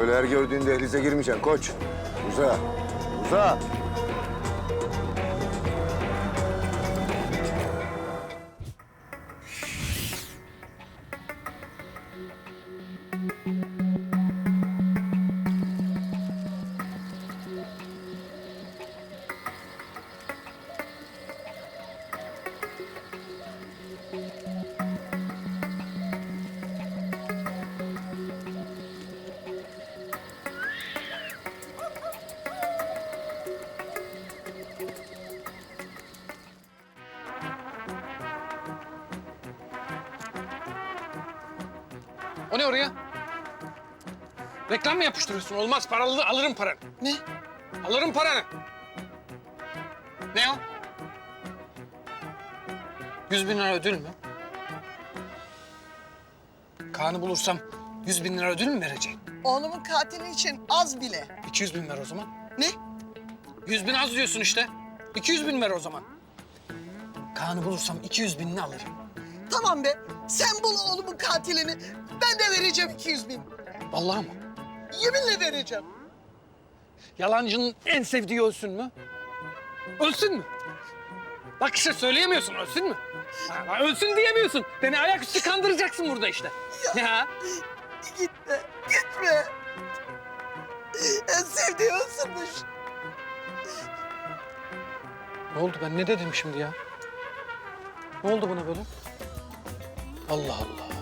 Öyle her gördüğünde ehlize girmeyeceksin koç. Uza. Uza. O ne oraya? Reklam mı yapıştırıyorsun? Olmaz paralı alırım paranı. Ne? Alırım paranı. Ne o? Yüz bin lira ödül mü? Kaan'ı bulursam yüz bin lira ödül mü vereceksin? Oğlumun katili için az bile. 200 bin ver o zaman. Ne? 100 bin az diyorsun işte. 200 bin ver o zaman. Kaan'ı bulursam 200 binini alırım. Tamam be. Sen bul oğlumun katilini. Ben de vereceğim 200 bin. Vallahi mı? Yeminle vereceğim. Yalancının en sevdiği ölsün mü? Ölsün mü? Bak işte söyleyemiyorsun ölsün mü? Ha, ölsün diyemiyorsun. Beni ayaküstü kandıracaksın burada işte. Ya. Gitme. Gitme. En sevdiği ısırmış. Ne oldu ben ne dedim şimdi ya? Ne oldu bana böyle? Allah Allah.